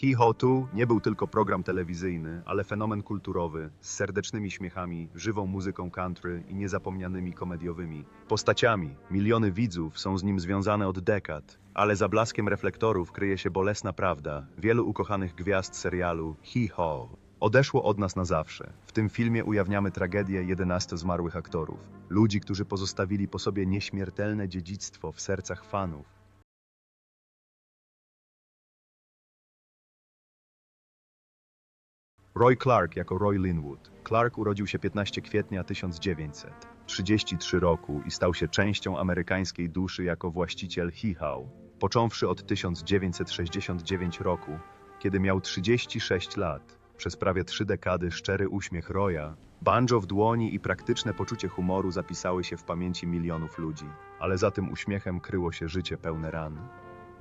Hi Ho Tu nie był tylko program telewizyjny, ale fenomen kulturowy, z serdecznymi śmiechami, żywą muzyką country i niezapomnianymi komediowymi postaciami. Miliony widzów są z nim związane od dekad, ale za blaskiem reflektorów kryje się bolesna prawda. Wielu ukochanych gwiazd serialu Hi Ho odeszło od nas na zawsze. W tym filmie ujawniamy tragedię 11 zmarłych aktorów. Ludzi, którzy pozostawili po sobie nieśmiertelne dziedzictwo w sercach fanów. Roy Clark jako Roy Linwood. Clark urodził się 15 kwietnia 1933 roku i stał się częścią amerykańskiej duszy jako właściciel Hee-Haw. Począwszy od 1969 roku, kiedy miał 36 lat, przez prawie trzy dekady szczery uśmiech Roya, banjo w dłoni i praktyczne poczucie humoru zapisały się w pamięci milionów ludzi. Ale za tym uśmiechem kryło się życie pełne ran.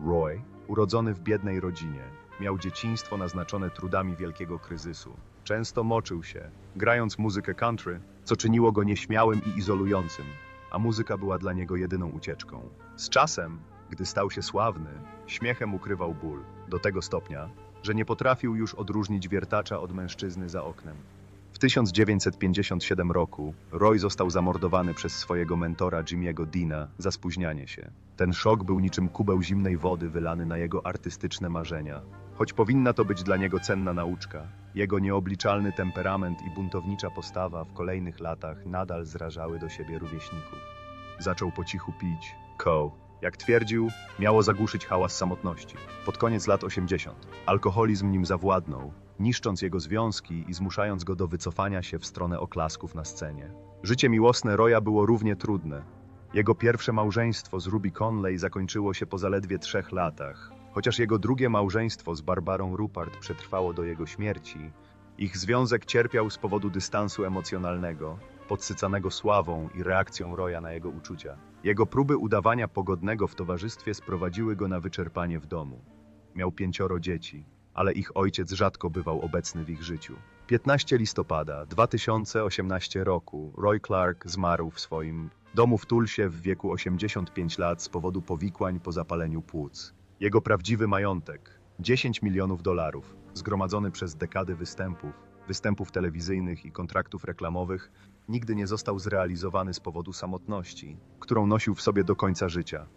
Roy, urodzony w biednej rodzinie, miał dzieciństwo naznaczone trudami wielkiego kryzysu. Często moczył się, grając muzykę country, co czyniło go nieśmiałym i izolującym, a muzyka była dla niego jedyną ucieczką. Z czasem, gdy stał się sławny, śmiechem ukrywał ból, do tego stopnia, że nie potrafił już odróżnić wiertacza od mężczyzny za oknem. W 1957 roku Roy został zamordowany przez swojego mentora Jimmy'ego Dina za spóźnianie się. Ten szok był niczym kubeł zimnej wody wylany na jego artystyczne marzenia. Choć powinna to być dla niego cenna nauczka, jego nieobliczalny temperament i buntownicza postawa w kolejnych latach nadal zrażały do siebie rówieśników. Zaczął po cichu pić. Jak twierdził, miało zagłuszyć hałas samotności. Pod koniec lat 80 alkoholizm nim zawładnął, niszcząc jego związki i zmuszając go do wycofania się w stronę oklasków na scenie. Życie miłosne Roya było równie trudne. Jego pierwsze małżeństwo z Ruby Conley zakończyło się po zaledwie trzech latach. Chociaż jego drugie małżeństwo z Barbarą Rupert przetrwało do jego śmierci, ich związek cierpiał z powodu dystansu emocjonalnego, podsycanego sławą i reakcją Roya na jego uczucia. Jego próby udawania pogodnego w towarzystwie sprowadziły go na wyczerpanie w domu. Miał pięcioro dzieci, ale ich ojciec rzadko bywał obecny w ich życiu. 15 listopada 2018 roku Roy Clark zmarł w swoim domu w Tulsie w wieku 85 lat z powodu powikłań po zapaleniu płuc. Jego prawdziwy majątek 10 milionów dolarów, zgromadzony przez dekady występów, występów telewizyjnych i kontraktów reklamowych, nigdy nie został zrealizowany z powodu samotności, którą nosił w sobie do końca życia.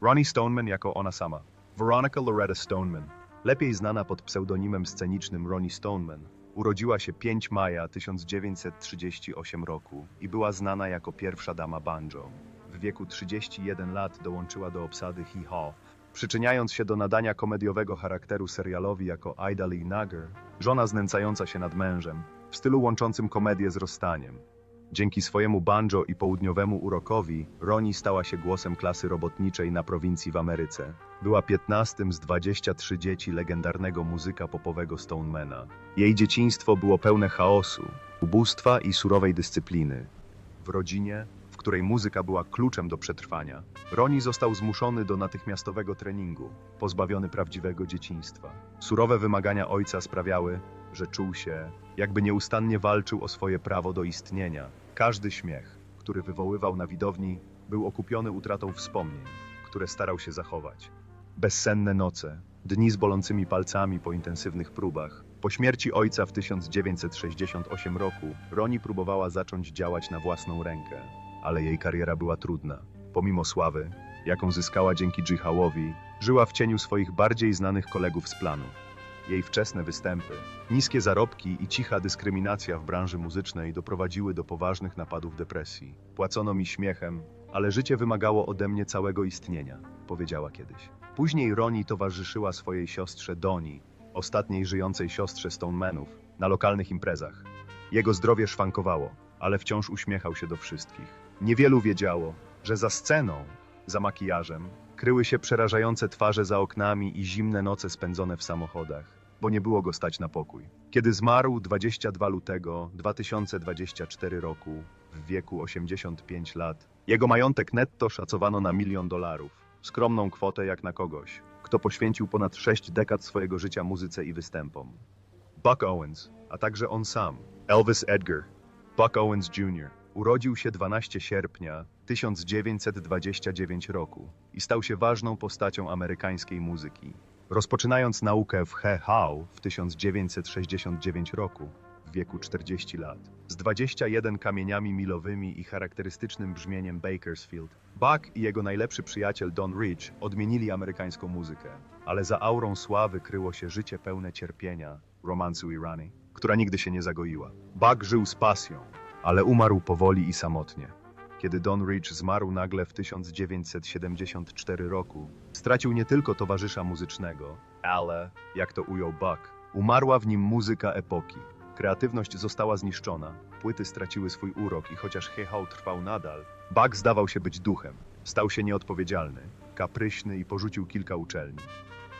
Ronnie Stoneman jako ona sama. Veronica Loretta Stoneman, lepiej znana pod pseudonimem scenicznym Ronnie Stoneman, urodziła się 5 maja 1938 roku i była znana jako pierwsza dama banjo. W wieku 31 lat dołączyła do obsady Hee Haw, przyczyniając się do nadania komediowego charakteru serialowi jako Ida Lee Nugger, żona znęcająca się nad mężem, w stylu łączącym komedię z rozstaniem. Dzięki swojemu banjo i południowemu urokowi, Roni stała się głosem klasy robotniczej na prowincji w Ameryce. Była 15 z 23 dzieci legendarnego muzyka popowego Stonemana. Jej dzieciństwo było pełne chaosu, ubóstwa i surowej dyscypliny. W rodzinie, w której muzyka była kluczem do przetrwania, Roni został zmuszony do natychmiastowego treningu, pozbawiony prawdziwego dzieciństwa. Surowe wymagania ojca sprawiały, że czuł się, jakby nieustannie walczył o swoje prawo do istnienia. Każdy śmiech, który wywoływał na widowni, był okupiony utratą wspomnień, które starał się zachować. Bezsenne noce, dni z bolącymi palcami po intensywnych próbach. Po śmierci ojca w 1968 roku, Roni próbowała zacząć działać na własną rękę, ale jej kariera była trudna. Pomimo sławy, jaką zyskała dzięki Jihałowi, żyła w cieniu swoich bardziej znanych kolegów z planu. Jej wczesne występy, niskie zarobki i cicha dyskryminacja w branży muzycznej doprowadziły do poważnych napadów depresji. Płacono mi śmiechem, ale życie wymagało ode mnie całego istnienia, powiedziała kiedyś. Później Roni towarzyszyła swojej siostrze Doni, ostatniej żyjącej siostrze Stonemanów, na lokalnych imprezach. Jego zdrowie szwankowało, ale wciąż uśmiechał się do wszystkich. Niewielu wiedziało, że za sceną, za makijażem, kryły się przerażające twarze za oknami i zimne noce spędzone w samochodach, bo nie było go stać na pokój. Kiedy zmarł 22 lutego 2024 roku, w wieku 85 lat, jego majątek netto szacowano na milion dolarów. Skromną kwotę jak na kogoś, kto poświęcił ponad sześć dekad swojego życia muzyce i występom. Buck Owens, a także on sam, Elvis Edgar, Buck Owens Jr., urodził się 12 sierpnia 1929 roku i stał się ważną postacią amerykańskiej muzyki. Rozpoczynając naukę w He Hao w 1969 roku, w wieku 40 lat. Z 21 kamieniami milowymi i charakterystycznym brzmieniem Bakersfield, Buck i jego najlepszy przyjaciel Don Rich odmienili amerykańską muzykę, ale za aurą sławy kryło się życie pełne cierpienia, romansu i rany, która nigdy się nie zagoiła. Buck żył z pasją, ale umarł powoli i samotnie. Kiedy Don Rich zmarł nagle w 1974 roku, stracił nie tylko towarzysza muzycznego, ale, jak to ujął Buck, umarła w nim muzyka epoki. Kreatywność została zniszczona, płyty straciły swój urok i chociaż hejhał trwał nadal, Buck zdawał się być duchem. Stał się nieodpowiedzialny, kapryśny i porzucił kilka uczelni.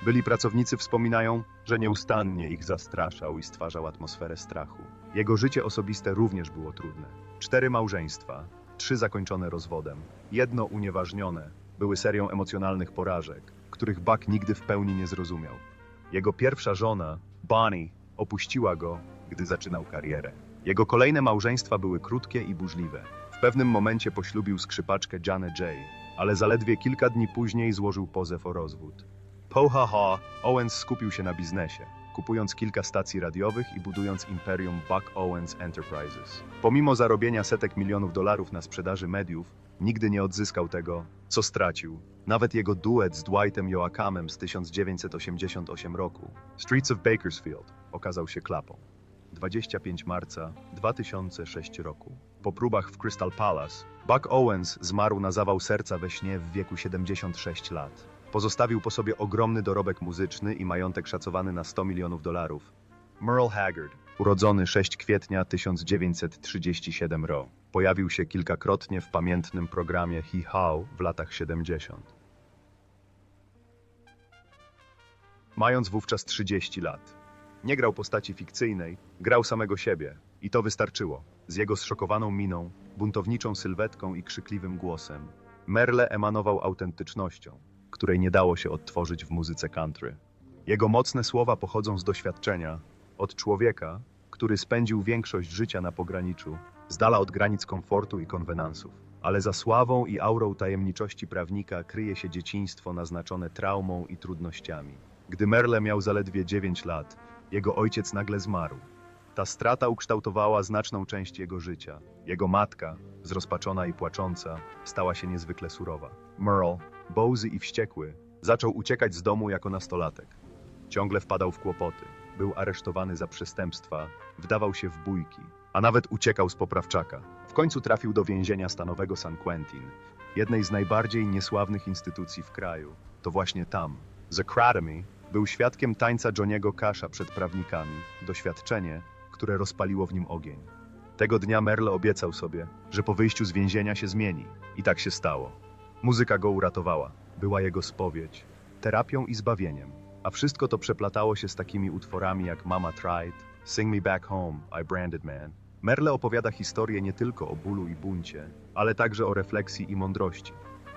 Byli pracownicy wspominają, że nieustannie ich zastraszał i stwarzał atmosferę strachu. Jego życie osobiste również było trudne. Cztery małżeństwa, trzy zakończone rozwodem, jedno unieważnione, były serią emocjonalnych porażek, których Buck nigdy w pełni nie zrozumiał. Jego pierwsza żona, Bonnie, opuściła go, gdy zaczynał karierę. Jego kolejne małżeństwa były krótkie i burzliwe. W pewnym momencie poślubił skrzypaczkę Janet J., ale zaledwie kilka dni później złożył pozew o rozwód. Po ha ha, Owens skupił się na biznesie, kupując kilka stacji radiowych i budując imperium Buck Owens Enterprises. Pomimo zarobienia setek milionów dolarów na sprzedaży mediów, nigdy nie odzyskał tego, co stracił. Nawet jego duet z Dwightem Joakamem z 1988 roku, Streets of Bakersfield, okazał się klapą. 25 marca 2006 roku. Po próbach w Crystal Palace, Buck Owens zmarł na zawał serca we śnie w wieku 76 lat. Pozostawił po sobie ogromny dorobek muzyczny i majątek szacowany na 100 milionów dolarów. Merle Haggard, urodzony 6 kwietnia 1937 ro, pojawił się kilkakrotnie w pamiętnym programie He How w latach 70. Mając wówczas 30 lat. Nie grał postaci fikcyjnej, grał samego siebie. I to wystarczyło. Z jego zszokowaną miną, buntowniczą sylwetką i krzykliwym głosem. Merle emanował autentycznością, której nie dało się odtworzyć w muzyce country. Jego mocne słowa pochodzą z doświadczenia, od człowieka, który spędził większość życia na pograniczu, z dala od granic komfortu i konwenansów. Ale za sławą i aurą tajemniczości prawnika kryje się dzieciństwo naznaczone traumą i trudnościami. Gdy Merle miał zaledwie 9 lat, jego ojciec nagle zmarł. Ta strata ukształtowała znaczną część jego życia. Jego matka, zrozpaczona i płacząca, stała się niezwykle surowa. Merle, bołzy i wściekły, zaczął uciekać z domu jako nastolatek. Ciągle wpadał w kłopoty, był aresztowany za przestępstwa, wdawał się w bójki, a nawet uciekał z poprawczaka. W końcu trafił do więzienia stanowego San Quentin, jednej z najbardziej niesławnych instytucji w kraju. To właśnie tam, The Academy, był świadkiem tańca Johniego Casha przed prawnikami, doświadczenie, które rozpaliło w nim ogień. Tego dnia Merle obiecał sobie, że po wyjściu z więzienia się zmieni. I tak się stało. Muzyka go uratowała. Była jego spowiedź, terapią i zbawieniem. A wszystko to przeplatało się z takimi utworami jak Mama Tried, Sing Me Back Home, I Branded Man. Merle opowiada historię nie tylko o bólu i buncie, ale także o refleksji i mądrości.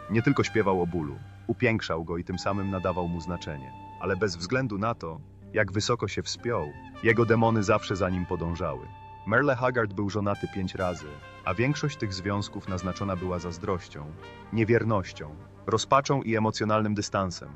Nie tylko śpiewał o bólu, upiększał go i tym samym nadawał mu znaczenie. Ale bez względu na to, jak wysoko się wspiął, jego demony zawsze za nim podążały. Merle Haggard był żonaty pięć razy, a większość tych związków naznaczona była zazdrością, niewiernością, rozpaczą i emocjonalnym dystansem.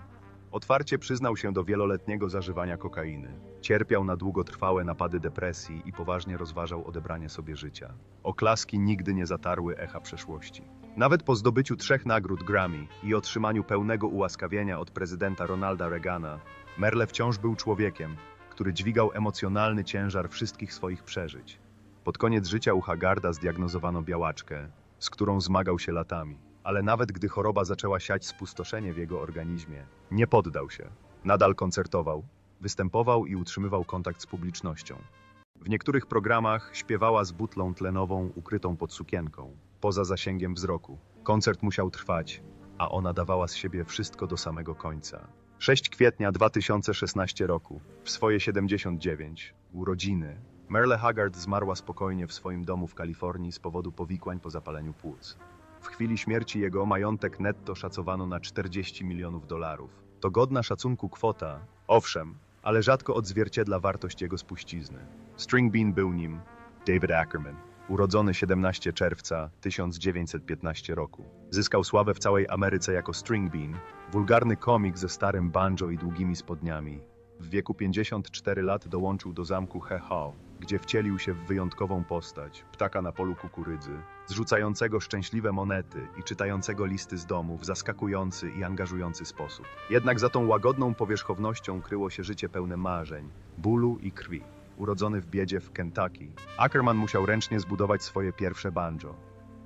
Otwarcie przyznał się do wieloletniego zażywania kokainy. Cierpiał na długotrwałe napady depresji i poważnie rozważał odebranie sobie życia. Oklaski nigdy nie zatarły echa przeszłości. Nawet po zdobyciu trzech nagród Grammy i otrzymaniu pełnego ułaskawienia od prezydenta Ronalda Reagana, Merle wciąż był człowiekiem, który dźwigał emocjonalny ciężar wszystkich swoich przeżyć. Pod koniec życia u Hagarda zdiagnozowano białaczkę, z którą zmagał się latami. Ale nawet gdy choroba zaczęła siać spustoszenie w jego organizmie, nie poddał się. Nadal koncertował, występował i utrzymywał kontakt z publicznością. W niektórych programach śpiewała z butlą tlenową ukrytą pod sukienką, poza zasięgiem wzroku. Koncert musiał trwać, a ona dawała z siebie wszystko do samego końca. 6 kwietnia 2016 roku, w swoje 79, urodziny, Merle Haggard zmarła spokojnie w swoim domu w Kalifornii z powodu powikłań po zapaleniu płuc. W chwili śmierci jego majątek netto szacowano na 40 milionów dolarów. To godna szacunku kwota, owszem, ale rzadko odzwierciedla wartość jego spuścizny. String Bean był nim David Ackerman. Urodzony 17 czerwca 1915 roku. Zyskał sławę w całej Ameryce jako String Bean, wulgarny komik ze starym banjo i długimi spodniami. W wieku 54 lat dołączył do zamku He Hao, gdzie wcielił się w wyjątkową postać, ptaka na polu kukurydzy, zrzucającego szczęśliwe monety i czytającego listy z domu w zaskakujący i angażujący sposób. Jednak za tą łagodną powierzchownością kryło się życie pełne marzeń, bólu i krwi. Urodzony w biedzie w Kentucky, Ackerman musiał ręcznie zbudować swoje pierwsze banjo.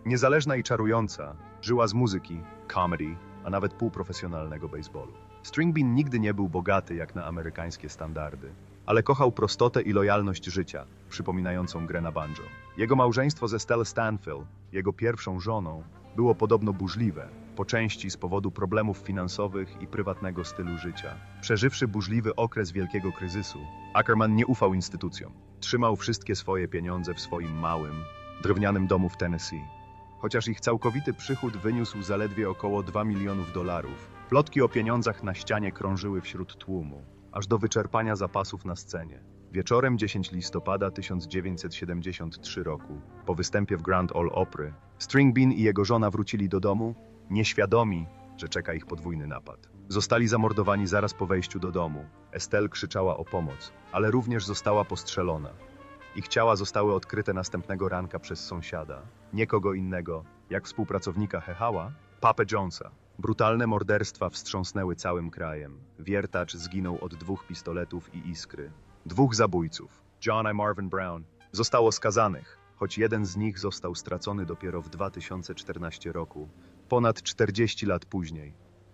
Niezależna i czarująca, żyła z muzyki, comedy, a nawet półprofesjonalnego baseballu. Stringbean nigdy nie był bogaty jak na amerykańskie standardy, ale kochał prostotę i lojalność życia, przypominającą grę na banjo. Jego małżeństwo ze Stella Stanfield, jego pierwszą żoną, było podobno burzliwe, po części z powodu problemów finansowych i prywatnego stylu życia. Przeżywszy burzliwy okres wielkiego kryzysu, Ackerman nie ufał instytucjom. Trzymał wszystkie swoje pieniądze w swoim małym, drewnianym domu w Tennessee. Chociaż ich całkowity przychód wyniósł zaledwie około 2 milionów dolarów, plotki o pieniądzach na ścianie krążyły wśród tłumu, aż do wyczerpania zapasów na scenie. Wieczorem 10 listopada 1973 roku, po występie w Grand Ole Opry, Stringbean i jego żona wrócili do domu, nieświadomi, że czeka ich podwójny napad. Zostali zamordowani zaraz po wejściu do domu. Estelle krzyczała o pomoc, ale również została postrzelona. Ich ciała zostały odkryte następnego ranka przez sąsiada, nie kogo innego, jak współpracownika Hehała, Papę Jonesa. Brutalne morderstwa wstrząsnęły całym krajem. Wiertacz zginął od dwóch pistoletów i iskry. Dwóch zabójców, John i Marvin Brown, zostało skazanych, choć jeden z nich został stracony dopiero w 2014 roku, ponad 40 lat później.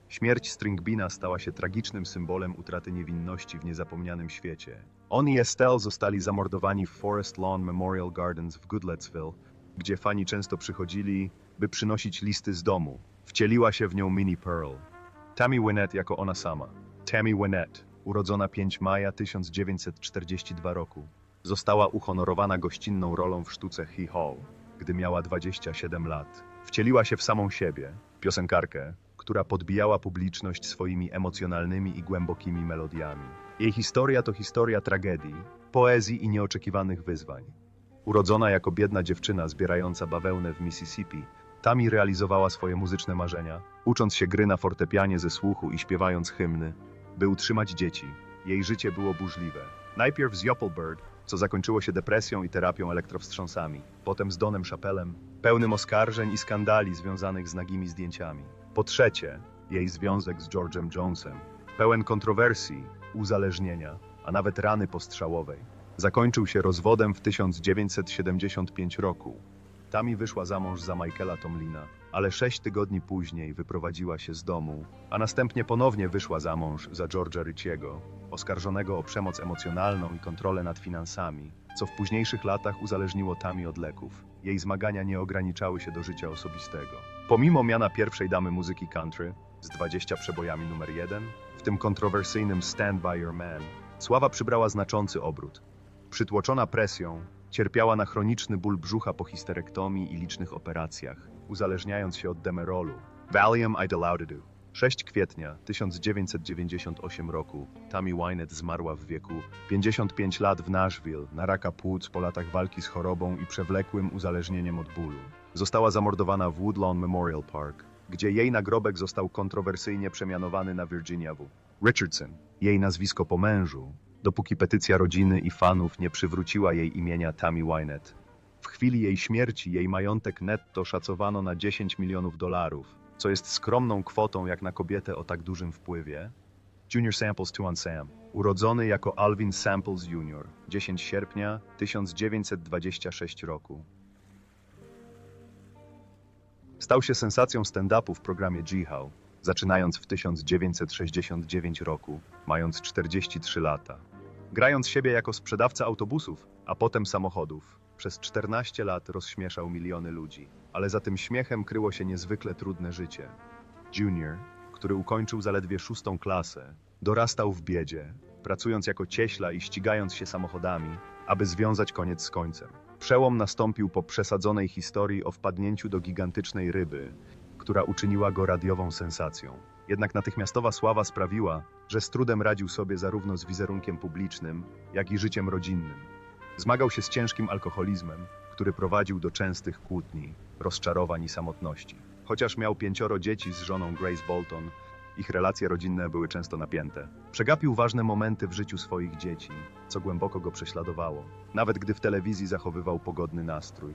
Śmierć Stringbina stała się tragicznym symbolem utraty niewinności w niezapomnianym świecie. On i Estelle zostali zamordowani w Forest Lawn Memorial Gardens w Goodlettsville, gdzie fani często przychodzili, by przynosić listy z domu. Wcieliła się w nią Minnie Pearl. Tammy Wynette jako ona sama. Tammy Wynette, urodzona 5 maja 1942 roku, została uhonorowana gościnną rolą w sztuce He Hall, gdy miała 27 lat. Wcieliła się w samą siebie, piosenkarkę, która podbijała publiczność swoimi emocjonalnymi i głębokimi melodiami. Jej historia to historia tragedii, poezji i nieoczekiwanych wyzwań. Urodzona jako biedna dziewczyna zbierająca bawełnę w Mississippi, Tami realizowała swoje muzyczne marzenia, ucząc się gry na fortepianie ze słuchu i śpiewając hymny, by utrzymać dzieci. Jej życie było burzliwe. Najpierw z Joppelbird, co zakończyło się depresją i terapią elektrowstrząsami, potem z Donem Chappellem, pełnym oskarżeń i skandali związanych z nagimi zdjęciami. Po trzecie, jej związek z George'em Jonesem, pełen kontrowersji, uzależnienia, a nawet rany postrzałowej. Zakończył się rozwodem w 1975 roku. Tami wyszła za mąż za Michaela Tomlina, ale sześć tygodni później wyprowadziła się z domu, a następnie ponownie wyszła za mąż za George'a Ritchiego, oskarżonego o przemoc emocjonalną i kontrolę nad finansami, co w późniejszych latach uzależniło Tami od leków. Jej zmagania nie ograniczały się do życia osobistego. Pomimo miana pierwszej damy muzyki country, z 20 przebojami numer jeden, w tym kontrowersyjnym Stand By Your Man, sława przybrała znaczący obrót. Przytłoczona presją, cierpiała na chroniczny ból brzucha po histerektomii i licznych operacjach, uzależniając się od demerolu, Valium i Dilaudid. 6 kwietnia 1998 roku Tammy Wynette zmarła w wieku 55 lat w Nashville na raka płuc po latach walki z chorobą i przewlekłym uzależnieniem od bólu. Została zamordowana w Woodlawn Memorial Park, gdzie jej nagrobek został kontrowersyjnie przemianowany na Virginia W. Richardson, jej nazwisko po mężu, dopóki petycja rodziny i fanów nie przywróciła jej imienia Tammy Wynette. W chwili jej śmierci jej majątek netto szacowano na 10 milionów dolarów, co jest skromną kwotą jak na kobietę o tak dużym wpływie. Junior Samples to on Sam, urodzony jako Alvin Samples Jr., 10 sierpnia 1926 roku. Stał się sensacją stand-upu w programie G-How, zaczynając w 1969 roku, mając 43 lata. Grając siebie jako sprzedawca autobusów, a potem samochodów, przez 14 lat rozśmieszał miliony ludzi. Ale za tym śmiechem kryło się niezwykle trudne życie. Junior, który ukończył zaledwie szóstą klasę, dorastał w biedzie, pracując jako cieśla i ścigając się samochodami, aby związać koniec z końcem. Przełom nastąpił po przesadzonej historii o wpadnięciu do gigantycznej ryby, która uczyniła go radiową sensacją. Jednak natychmiastowa sława sprawiła, że z trudem radził sobie zarówno z wizerunkiem publicznym, jak i życiem rodzinnym. Zmagał się z ciężkim alkoholizmem, który prowadził do częstych kłótni, rozczarowań i samotności. Chociaż miał pięcioro dzieci z żoną Grace Bolton, ich relacje rodzinne były często napięte. Przegapił ważne momenty w życiu swoich dzieci, co głęboko go prześladowało, nawet gdy w telewizji zachowywał pogodny nastrój.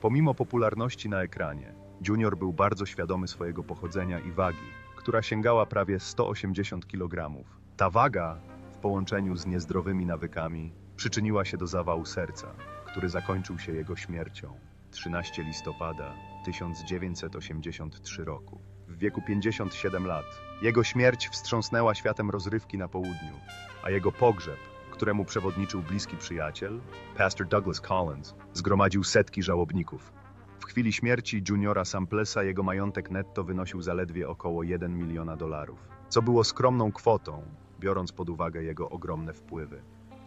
Pomimo popularności na ekranie, Junior był bardzo świadomy swojego pochodzenia i wagi, która sięgała prawie 180 kg. Ta waga, w połączeniu z niezdrowymi nawykami, przyczyniła się do zawału serca, który zakończył się jego śmiercią 13 listopada 1983 roku. W wieku 57 lat. Jego śmierć wstrząsnęła światem rozrywki na południu, a jego pogrzeb, któremu przewodniczył bliski przyjaciel, pastor Douglas Collins, zgromadził setki żałobników. W chwili śmierci juniora Samplesa jego majątek netto wynosił zaledwie około 1 miliona dolarów, co było skromną kwotą, biorąc pod uwagę jego ogromne wpływy.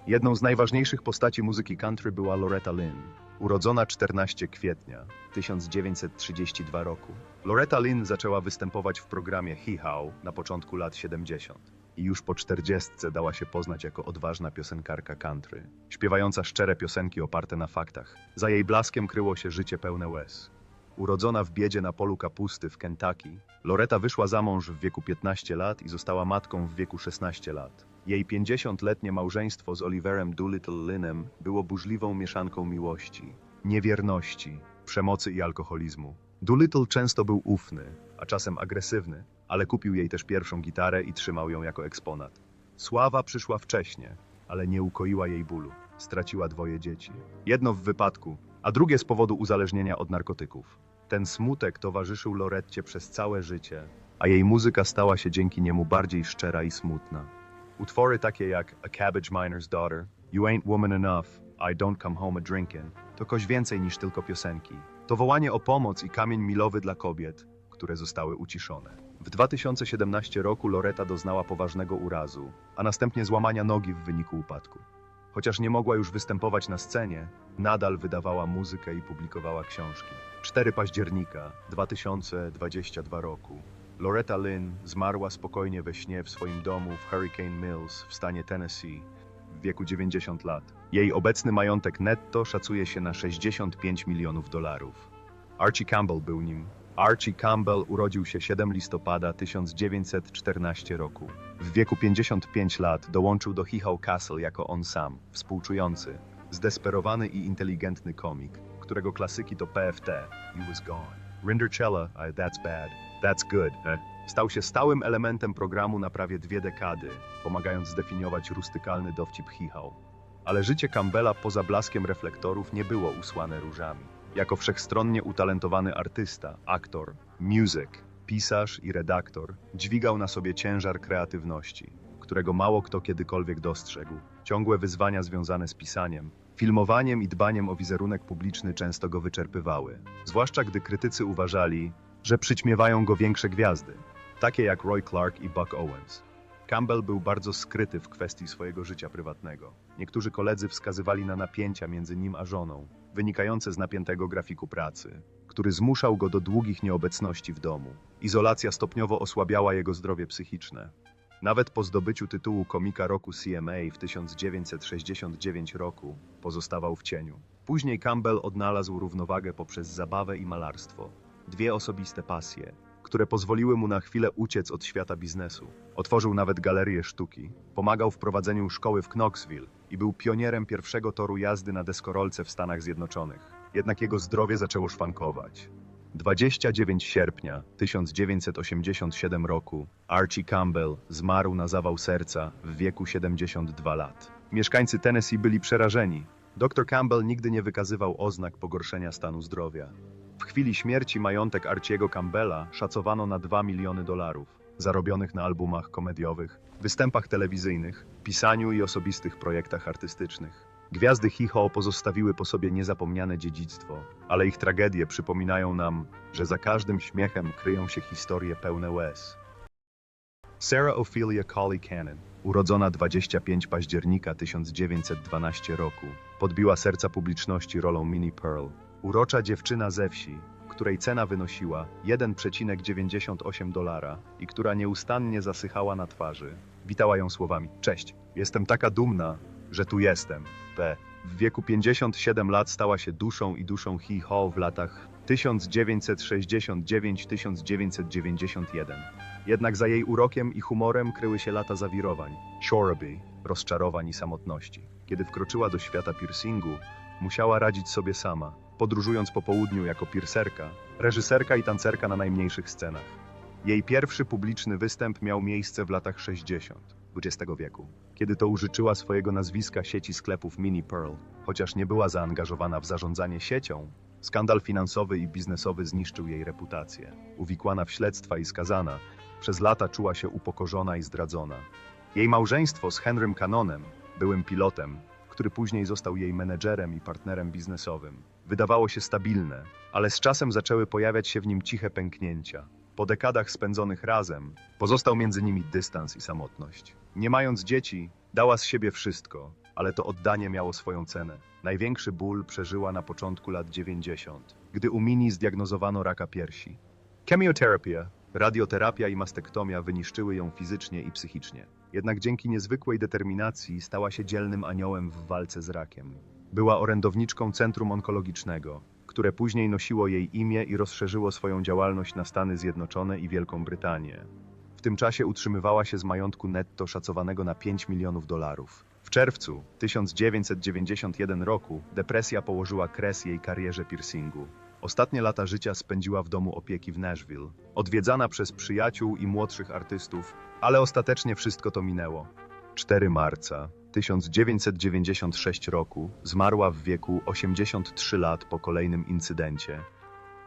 Jedną z najważniejszych postaci muzyki country była Loretta Lynn, urodzona 14 kwietnia 1932 roku. Loretta Lynn zaczęła występować w programie Hee Haw na początku lat 70 i już po 40 dała się poznać jako odważna piosenkarka country, śpiewająca szczere piosenki oparte na faktach. Za jej blaskiem kryło się życie pełne łez. Urodzona w biedzie na polu kapusty w Kentucky, Loretta wyszła za mąż w wieku 15 lat i została matką w wieku 16 lat. Jej 50-letnie małżeństwo z Oliverem Doolittle Lynnem było burzliwą mieszanką miłości, niewierności, przemocy i alkoholizmu. Doolittle często był ufny, a czasem agresywny, ale kupił jej też pierwszą gitarę i trzymał ją jako eksponat. Sława przyszła wcześnie, ale nie ukoiła jej bólu. Straciła dwoje dzieci. Jedno w wypadku, a drugie z powodu uzależnienia od narkotyków. Ten smutek towarzyszył Loretcie przez całe życie, a jej muzyka stała się dzięki niemu bardziej szczera i smutna. Utwory takie jak A Cabbage Miner's Daughter, You Ain't Woman Enough, I Don't Come Home a Drinkin' to coś więcej niż tylko piosenki. To wołanie o pomoc i kamień milowy dla kobiet, które zostały uciszone. W 2017 roku Loretta doznała poważnego urazu, a następnie złamania nogi w wyniku upadku. Chociaż nie mogła już występować na scenie, nadal wydawała muzykę i publikowała książki. 4 października 2022 roku Loretta Lynn zmarła spokojnie we śnie w swoim domu w Hurricane Mills w stanie Tennessee w wieku 90 lat. Jej obecny majątek netto szacuje się na 65 milionów dolarów. Archie Campbell był nim. Archie Campbell urodził się 7 listopada 1914 roku. W wieku 55 lat dołączył do Hee Haw Castle jako on sam, współczujący, zdesperowany i inteligentny komik, którego klasyki to PFT, You Was Gone, Rindercella, I That's Bad, That's Good? Stał się stałym elementem programu na prawie dwie dekady, pomagając zdefiniować rustykalny dowcip Haw. Ale życie Campbella poza blaskiem reflektorów nie było usłane różami. Jako wszechstronnie utalentowany artysta, aktor, music, pisarz i redaktor, dźwigał na sobie ciężar kreatywności, którego mało kto kiedykolwiek dostrzegł. Ciągłe wyzwania związane z pisaniem, filmowaniem i dbaniem o wizerunek publiczny często go wyczerpywały, zwłaszcza gdy krytycy uważali, że przyćmiewają go większe gwiazdy, takie jak Roy Clark i Buck Owens. Campbell był bardzo skryty w kwestii swojego życia prywatnego. Niektórzy koledzy wskazywali na napięcia między nim a żoną, wynikające z napiętego grafiku pracy, który zmuszał go do długich nieobecności w domu. Izolacja stopniowo osłabiała jego zdrowie psychiczne. Nawet po zdobyciu tytułu komika roku CMA w 1969 roku pozostawał w cieniu. Później Campbell odnalazł równowagę poprzez zabawę i malarstwo, dwie osobiste pasje, które pozwoliły mu na chwilę uciec od świata biznesu. Otworzył nawet galerię sztuki, pomagał w prowadzeniu szkoły w Knoxville i był pionierem pierwszego toru jazdy na deskorolce w Stanach Zjednoczonych. Jednak jego zdrowie zaczęło szwankować. 29 sierpnia 1987 roku Archie Campbell zmarł na zawał serca w wieku 72 lat. Mieszkańcy Tennessee byli przerażeni. Dr Campbell nigdy nie wykazywał oznak pogorszenia stanu zdrowia. W chwili śmierci majątek Archiego Campbella szacowano na 2 miliony dolarów, zarobionych na albumach komediowych, występach telewizyjnych, pisaniu i osobistych projektach artystycznych. Gwiazdy Haw pozostawiły po sobie niezapomniane dziedzictwo, ale ich tragedie przypominają nam, że za każdym śmiechem kryją się historie pełne łez. Sarah Ophelia Colley Cannon, urodzona 25 października 1912 roku, podbiła serca publiczności rolą Minnie Pearl. Urocza dziewczyna ze wsi, której cena wynosiła 1,98 dolara i która nieustannie zasychała na twarzy, witała ją słowami: Cześć, jestem taka dumna, że tu jestem. P. W wieku 57 lat stała się duszą i duszą Haw w latach 1969-1991. Jednak za jej urokiem i humorem kryły się lata zawirowań, choroby, rozczarowań i samotności. Kiedy wkroczyła do świata piercingu, musiała radzić sobie sama, podróżując po południu jako piercerka, reżyserka i tancerka na najmniejszych scenach. Jej pierwszy publiczny występ miał miejsce w latach 60. XX wieku, kiedy to użyczyła swojego nazwiska sieci sklepów Mini Pearl, chociaż nie była zaangażowana w zarządzanie siecią. Skandal finansowy i biznesowy zniszczył jej reputację. Uwikłana w śledztwa i skazana, przez lata czuła się upokorzona i zdradzona. Jej małżeństwo z Henrym Canonem, byłym pilotem, który później został jej menedżerem i partnerem biznesowym, wydawało się stabilne, ale z czasem zaczęły pojawiać się w nim ciche pęknięcia. Po dekadach spędzonych razem, pozostał między nimi dystans i samotność. Nie mając dzieci, dała z siebie wszystko, ale to oddanie miało swoją cenę. Największy ból przeżyła na początku lat 90, gdy u Mini zdiagnozowano raka piersi. Chemioterapia, radioterapia i mastektomia wyniszczyły ją fizycznie i psychicznie. Jednak dzięki niezwykłej determinacji stała się dzielnym aniołem w walce z rakiem. Była orędowniczką Centrum Onkologicznego, które później nosiło jej imię i rozszerzyło swoją działalność na Stany Zjednoczone i Wielką Brytanię. W tym czasie utrzymywała się z majątku netto szacowanego na 5 milionów dolarów. W czerwcu 1991 roku depresja położyła kres jej karierze piercingu. Ostatnie lata życia spędziła w domu opieki w Nashville, odwiedzana przez przyjaciół i młodszych artystów, ale ostatecznie wszystko to minęło. 4 marca 1996 roku zmarła w wieku 83 lat po kolejnym incydencie.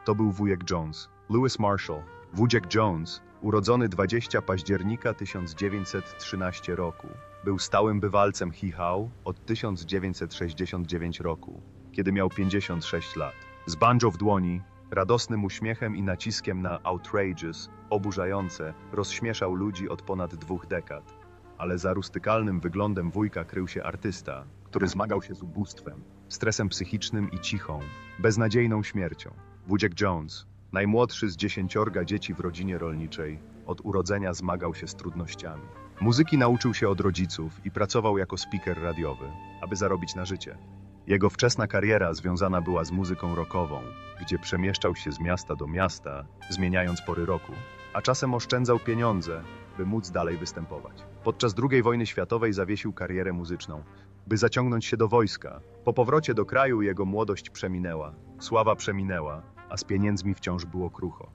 To był wujek Jones, Louis Marshall. Wujek Jones, urodzony 20 października 1913 roku, był stałym bywalcem Haw od 1969 roku, kiedy miał 56 lat. Z banjo w dłoni, radosnym uśmiechem i naciskiem na outrageous, oburzające, rozśmieszał ludzi od ponad dwóch dekad. Ale za rustykalnym wyglądem wujka krył się artysta, który zmagał się z ubóstwem, stresem psychicznym i cichą, beznadziejną śmiercią. Wujek Jones, najmłodszy z dziesięciorga dzieci w rodzinie rolniczej, od urodzenia zmagał się z trudnościami. Muzyki nauczył się od rodziców i pracował jako speaker radiowy, aby zarobić na życie. Jego wczesna kariera związana była z muzyką rockową, gdzie przemieszczał się z miasta do miasta, zmieniając pory roku, a czasem oszczędzał pieniądze, by móc dalej występować. Podczas II wojny światowej zawiesił karierę muzyczną, by zaciągnąć się do wojska. Po powrocie do kraju jego młodość przeminęła, sława przeminęła, a z pieniędzmi wciąż było krucho.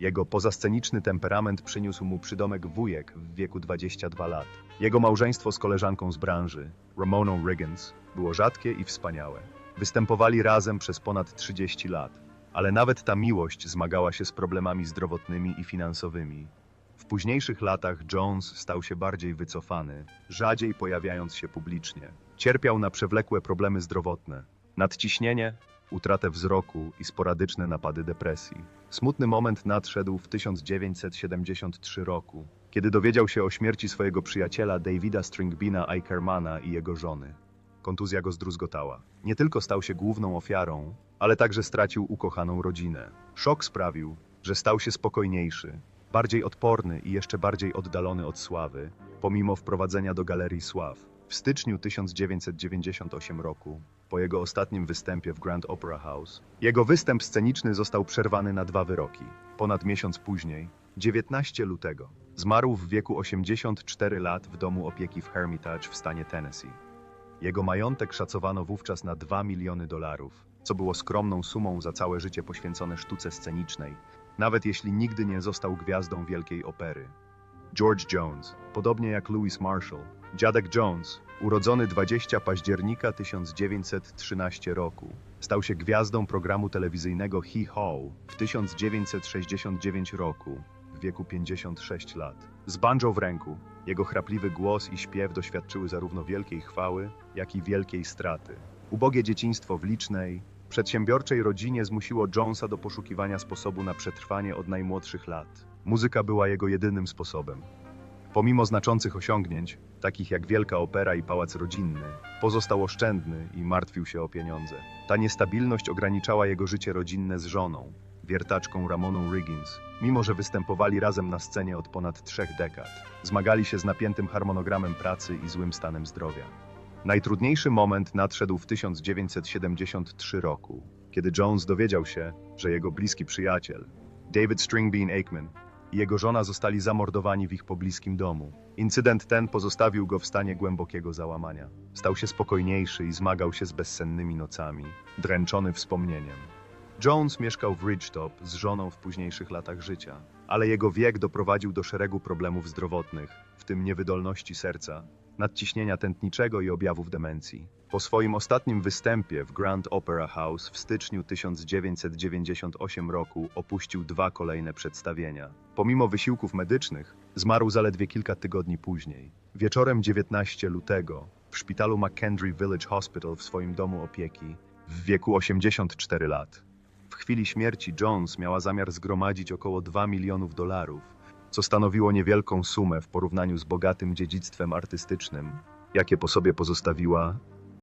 Jego pozasceniczny temperament przyniósł mu przydomek wujek w wieku 22 lat. Jego małżeństwo z koleżanką z branży, Ramoną Riggins, było rzadkie i wspaniałe. Występowali razem przez ponad 30 lat, ale nawet ta miłość zmagała się z problemami zdrowotnymi i finansowymi. Późniejszych latach Jones stał się bardziej wycofany, rzadziej pojawiając się publicznie. Cierpiał na przewlekłe problemy zdrowotne, nadciśnienie, utratę wzroku i sporadyczne napady depresji. Smutny moment nadszedł w 1973 roku, kiedy dowiedział się o śmierci swojego przyjaciela Davida Stringbina Eichermana i jego żony. Kontuzja go zdruzgotała. Nie tylko stał się główną ofiarą, ale także stracił ukochaną rodzinę. Szok sprawił, że stał się spokojniejszy, bardziej odporny i jeszcze bardziej oddalony od sławy, pomimo wprowadzenia do Galerii Sław. W styczniu 1998 roku, po jego ostatnim występie w Grand Opera House, jego występ sceniczny został przerwany na dwa wyroki. Ponad miesiąc później, 19 lutego, zmarł w wieku 84 lat w domu opieki w Hermitage w stanie Tennessee. Jego majątek szacowano wówczas na 2 miliony dolarów, co było skromną sumą za całe życie poświęcone sztuce scenicznej, nawet jeśli nigdy nie został gwiazdą wielkiej opery. George Jones, podobnie jak Louis Marshall, dziadek Jones, urodzony 20 października 1913 roku, stał się gwiazdą programu telewizyjnego Hee Haw w 1969 roku, w wieku 56 lat. Z banjo w ręku, jego chrapliwy głos i śpiew doświadczyły zarówno wielkiej chwały, jak i wielkiej straty. Ubogie dzieciństwo w licznej, przedsiębiorczej rodzinie zmusiło Jonesa do poszukiwania sposobu na przetrwanie od najmłodszych lat. Muzyka była jego jedynym sposobem. Pomimo znaczących osiągnięć, takich jak Wielka Opera i Pałac Rodzinny, pozostał oszczędny i martwił się o pieniądze. Ta niestabilność ograniczała jego życie rodzinne z żoną, wiertaczką Ramoną Riggins, mimo że występowali razem na scenie od ponad trzech dekad. Zmagali się z napiętym harmonogramem pracy i złym stanem zdrowia. Najtrudniejszy moment nadszedł w 1973 roku, kiedy Jones dowiedział się, że jego bliski przyjaciel, David Stringbean Aikman, i jego żona zostali zamordowani w ich pobliskim domu. Incydent ten pozostawił go w stanie głębokiego załamania. Stał się spokojniejszy i zmagał się z bezsennymi nocami, dręczony wspomnieniem. Jones mieszkał w Ridgetop z żoną w późniejszych latach życia, ale jego wiek doprowadził do szeregu problemów zdrowotnych, w tym niewydolności serca, nadciśnienia tętniczego i objawów demencji. Po swoim ostatnim występie w Grand Opera House w styczniu 1998 roku opuścił dwa kolejne przedstawienia. Pomimo wysiłków medycznych, zmarł zaledwie kilka tygodni później. Wieczorem 19 lutego w szpitalu McKendree Village Hospital w swoim domu opieki w wieku 84 lat. W chwili śmierci Jones miała zamiar zgromadzić około 2 milionów dolarów, co stanowiło niewielką sumę w porównaniu z bogatym dziedzictwem artystycznym, jakie po sobie pozostawiła